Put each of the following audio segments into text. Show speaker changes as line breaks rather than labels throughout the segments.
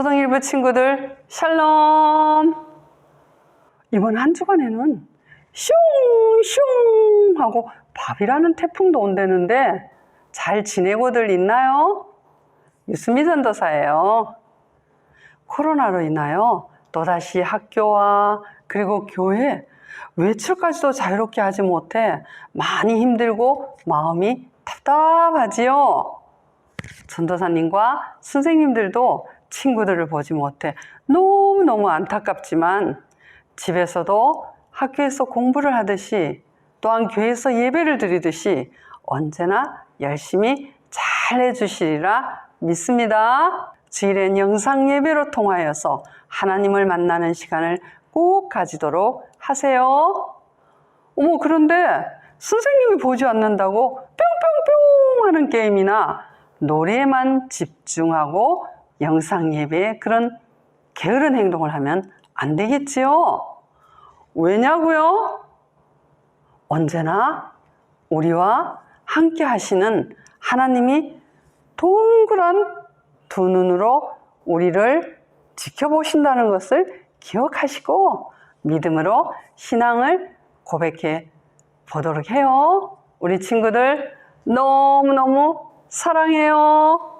초등일부 친구들 샬롬 이번 한 주간에는 슝슝 하고 밥이라는 태풍도 온다는데 잘 지내고들 있나요? 유수미 전도사예요. 코로나로 인하여 또다시 학교와 그리고 교회 외출까지도 자유롭게 하지 못해 많이 힘들고 마음이 답답하지요. 전도사님과 선생님들도 친구들을 보지 못해 너무너무 안타깝지만 집에서도 학교에서 공부를 하듯이 또한 교회에서 예배를 드리듯이 언제나 열심히 잘 해주시리라 믿습니다. 주일엔 영상 예배로 통하여서 하나님을 만나는 시간을 꼭 가지도록 하세요. 어머, 그런데 선생님이 보지 않는다고 뿅뿅뿅 하는 게임이나 노래에만 집중하고 영상 예배에 그런 게으른 행동을 하면 안 되겠지요? 왜냐고요? 언제나 우리와 함께 하시는 하나님이 동그란 두 눈으로 우리를 지켜보신다는 것을 기억하시고 믿음으로 신앙을 고백해 보도록 해요. 우리 친구들 너무너무 사랑해요.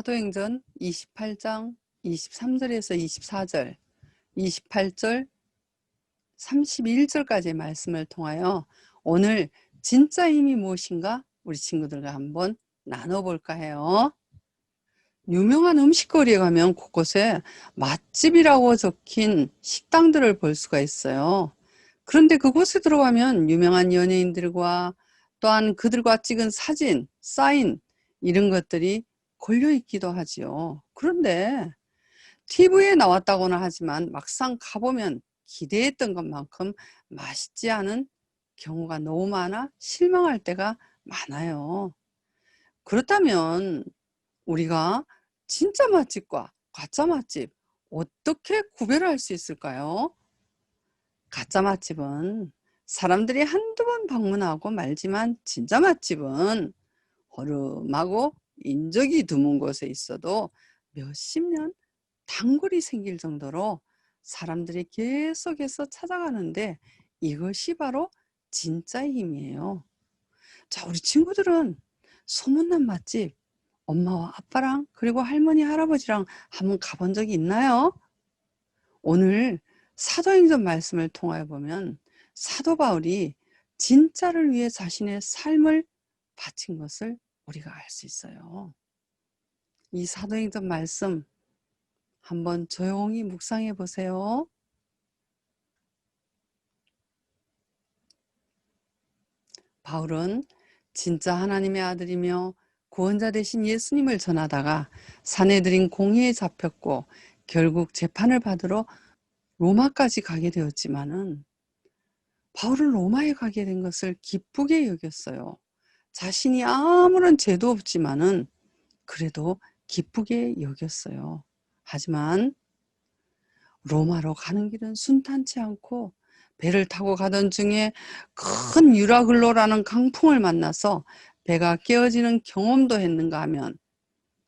사도행전 28장 23절에서 24절, 28절, 31절까지의 말씀을 통하여 오늘 진짜 힘이 무엇인가 우리 친구들과 한번 나눠볼까 해요. 유명한 음식거리에 가면 곳곳에 맛집이라고 적힌 식당들을 볼 수가 있어요. 그런데 그곳에 들어가면 유명한 연예인들과 또한 그들과 찍은 사진, 사인 이런 것들이 걸려 있기도 하지요. 그런데 TV에 나왔다고는 하지만 막상 가보면 기대했던 것만큼 맛있지 않은 경우가 너무 많아 실망할 때가 많아요. 그렇다면 우리가 진짜 맛집과 가짜 맛집 어떻게 구별할 수 있을까요? 가짜 맛집은 사람들이 한두 번 방문하고 말지만 진짜 맛집은 허름하고 인적이 드문 곳에 있어도 몇십 년 단골이 생길 정도로 사람들이 계속해서 찾아가는데 이것이 바로 진짜의 힘이에요. 자, 우리 친구들은 소문난 맛집 엄마와 아빠랑 그리고 할머니, 할아버지랑 한번 가본 적이 있나요? 오늘 사도행전 말씀을 통하여 보면 사도 바울이 진짜를 위해 자신의 삶을 바친 것을 우리가 알 수 있어요. 이 사도행전 말씀 한번 조용히 묵상해 보세요. 바울은 진짜 하나님의 아들이며 구원자 되신 예수님을 전하다가 사내들인 공회에 잡혔고 결국 재판을 받으러 로마까지 가게 되었지만은 바울은 로마에 가게 된 것을 기쁘게 여겼어요. 자신이 아무런 죄도 없지만은 그래도 기쁘게 여겼어요. 하지만 로마로 가는 길은 순탄치 않고 배를 타고 가던 중에 큰 유라글로라는 강풍을 만나서 배가 깨어지는 경험도 했는가 하면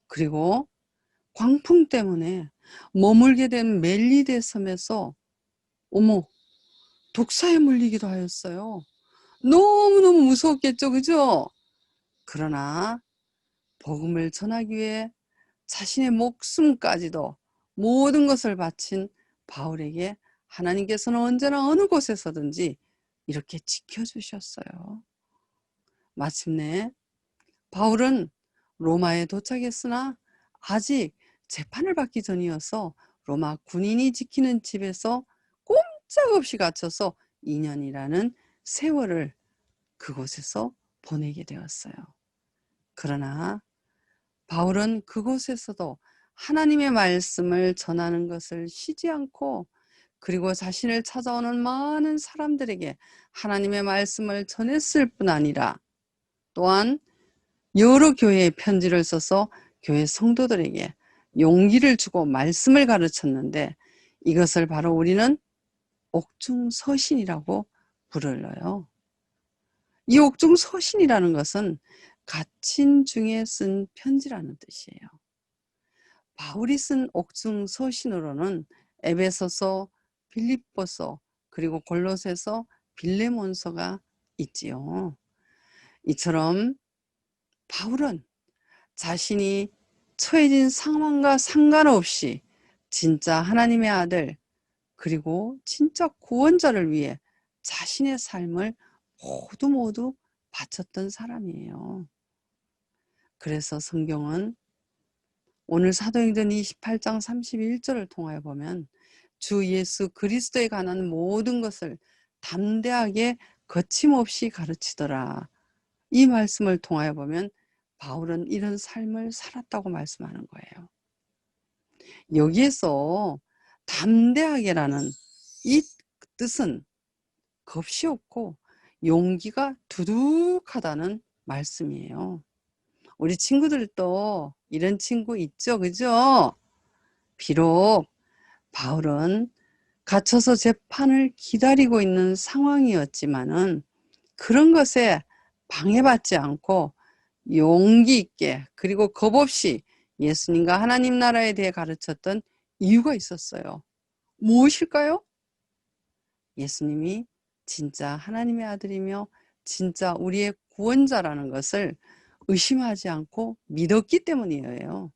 그리고 광풍 때문에 머물게 된 멜리데 섬에서 어머 독사에 물리기도 하였어요. 너무너무 무서웠겠죠, 그죠? 그러나 복음을 전하기 위해 자신의 목숨까지도 모든 것을 바친 바울에게 하나님께서는 언제나 어느 곳에서든지 이렇게 지켜주셨어요. 마침내 바울은 로마에 도착했으나 아직 재판을 받기 전이어서 로마 군인이 지키는 집에서 꼼짝없이 갇혀서 2년이라는 세월을 그곳에서 보내게 되었어요. 그러나 바울은 그곳에서도 하나님의 말씀을 전하는 것을 쉬지 않고 그리고 자신을 찾아오는 많은 사람들에게 하나님의 말씀을 전했을 뿐 아니라 또한 여러 교회에 편지를 써서 교회 성도들에게 용기를 주고 말씀을 가르쳤는데 이것을 바로 우리는 옥중서신이라고 부르러요. 이 옥중서신이라는 것은 갇힌 중에 쓴 편지라는 뜻이에요. 바울이 쓴 옥중 서신으로는 에베소서, 빌립보서, 그리고 골로새서, 빌레몬서가 있지요. 이처럼 바울은 자신이 처해진 상황과 상관없이 진짜 하나님의 아들 그리고 진짜 구원자를 위해 자신의 삶을 모두 모두 바쳤던 사람이에요. 그래서 성경은 오늘 사도행전 28장 31절을 통하여 보면 주 예수 그리스도에 관한 모든 것을 담대하게 거침없이 가르치더라. 이 말씀을 통하여 보면 바울은 이런 삶을 살았다고 말씀하는 거예요. 여기에서 담대하게라는 이 뜻은 겁이 없고 용기가 두둑하다는 말씀이에요. 우리 친구들도 이런 친구 있죠, 그죠? 비록 바울은 갇혀서 재판을 기다리고 있는 상황이었지만은 그런 것에 방해받지 않고 용기 있게 그리고 겁 없이 예수님과 하나님 나라에 대해 가르쳤던 이유가 있었어요. 무엇일까요? 예수님이 진짜 하나님의 아들이며 진짜 우리의 구원자라는 것을 의심하지 않고 믿었기 때문이에요.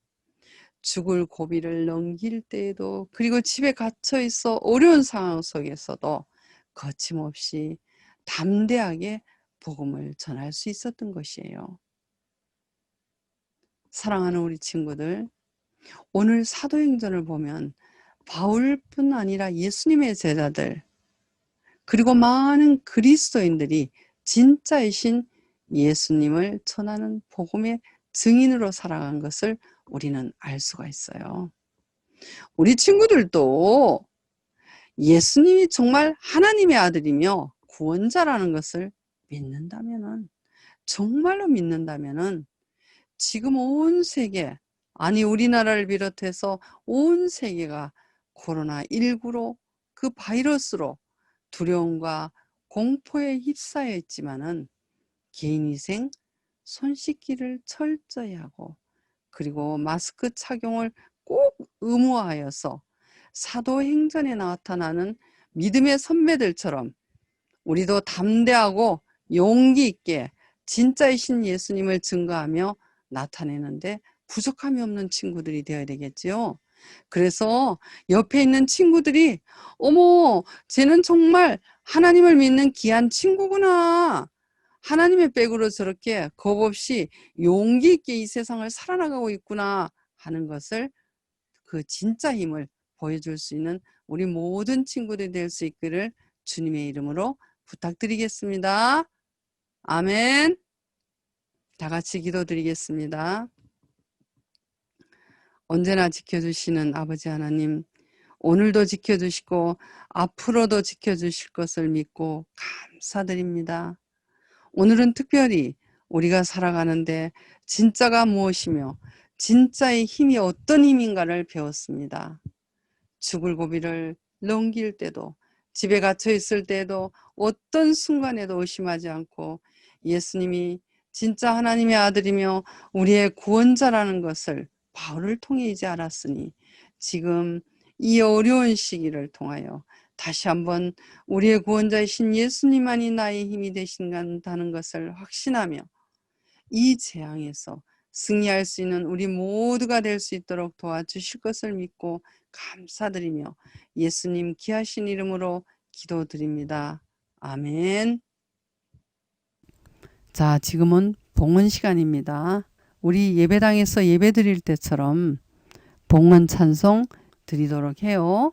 죽을 고비를 넘길 때에도 그리고 집에 갇혀 있어 어려운 상황 속에서도 거침없이 담대하게 복음을 전할 수 있었던 것이에요. 사랑하는 우리 친구들, 오늘 사도행전을 보면 바울뿐 아니라 예수님의 제자들, 그리고 많은 그리스도인들이 진짜이신 예수님을 전하는 복음의 증인으로 살아간 것을 우리는 알 수가 있어요. 우리 친구들도 예수님이 정말 하나님의 아들이며 구원자라는 것을 믿는다면은 정말로 믿는다면은 지금 온 세계 아니 우리나라를 비롯해서 온 세계가 코로나19로 그 바이러스로 두려움과 공포에 휩싸여 있지만은 개인위생, 손 씻기를 철저히 하고 그리고 마스크 착용을 꼭 의무화하여서 사도행전에 나타나는 믿음의 선배들처럼 우리도 담대하고 용기 있게 진짜이신 예수님을 증거하며 나타내는데 부족함이 없는 친구들이 되어야 되겠지요. 그래서 옆에 있는 친구들이 어머, 쟤는 정말 하나님을 믿는 귀한 친구구나. 하나님의 백으로 저렇게 겁 없이 용기 있게 이 세상을 살아나가고 있구나 하는 것을 그 진짜 힘을 보여줄 수 있는 우리 모든 친구들이 될 수 있기를 주님의 이름으로 부탁드리겠습니다. 아멘. 다 같이 기도드리겠습니다. 언제나 지켜주시는 아버지 하나님, 오늘도 지켜주시고 앞으로도 지켜주실 것을 믿고 감사드립니다. 오늘은 특별히 우리가 살아가는데 진짜가 무엇이며 진짜의 힘이 어떤 힘인가를 배웠습니다. 죽을 고비를 넘길 때도 집에 갇혀 있을 때도 어떤 순간에도 의심하지 않고 예수님이 진짜 하나님의 아들이며 우리의 구원자라는 것을 바울을 통해 이제 알았으니 지금 이 어려운 시기를 통하여 다시 한번 우리의 구원자이신 예수님만이 나의 힘이 되신다는 것을 확신하며 이 재앙에서 승리할 수 있는 우리 모두가 될 수 있도록 도와주실 것을 믿고 감사드리며 예수님 귀하신 이름으로 기도드립니다. 아멘. 자, 지금은 봉헌 시간입니다. 우리 예배당에서 예배 드릴 때처럼 봉헌 찬송 드리도록 해요.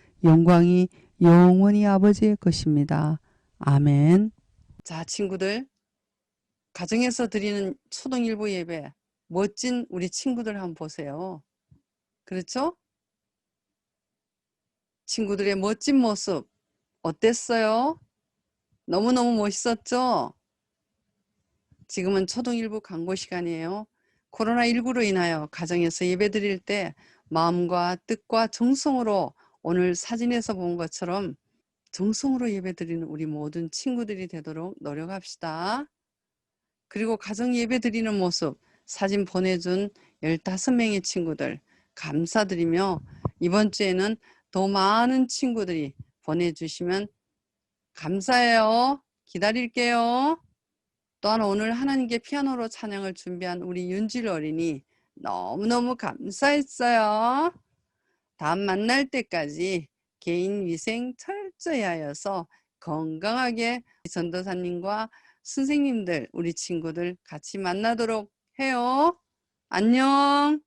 영광이 영원히 아버지의 것입니다. 아멘. 자, 친구들. 가정에서 드리는 초등일부 예배, 멋진 우리 친구들 한번 보세요. 그렇죠? 친구들의 멋진 모습, 어땠어요? 너무너무 멋있었죠? 지금은 초등일부 광고 시간이에요. 코로나19로 인하여 가정에서 예배 드릴 때 마음과 뜻과 정성으로 오늘 사진에서 본 것처럼 정성으로 예배드리는 우리 모든 친구들이 되도록 노력합시다. 그리고 가정 예배 드리는 모습 사진 보내준 15명의 친구들 감사드리며 이번 주에는 더 많은 친구들이 보내주시면 감사해요. 기다릴게요. 또한 오늘 하나님께 피아노로 찬양을 준비한 우리 윤질 어린이 너무너무 감사했어요. 다음 만날 때까지 개인 위생 철저히 하여서 건강하게 전도사님과 선생님들, 우리 친구들 같이 만나도록 해요. 안녕.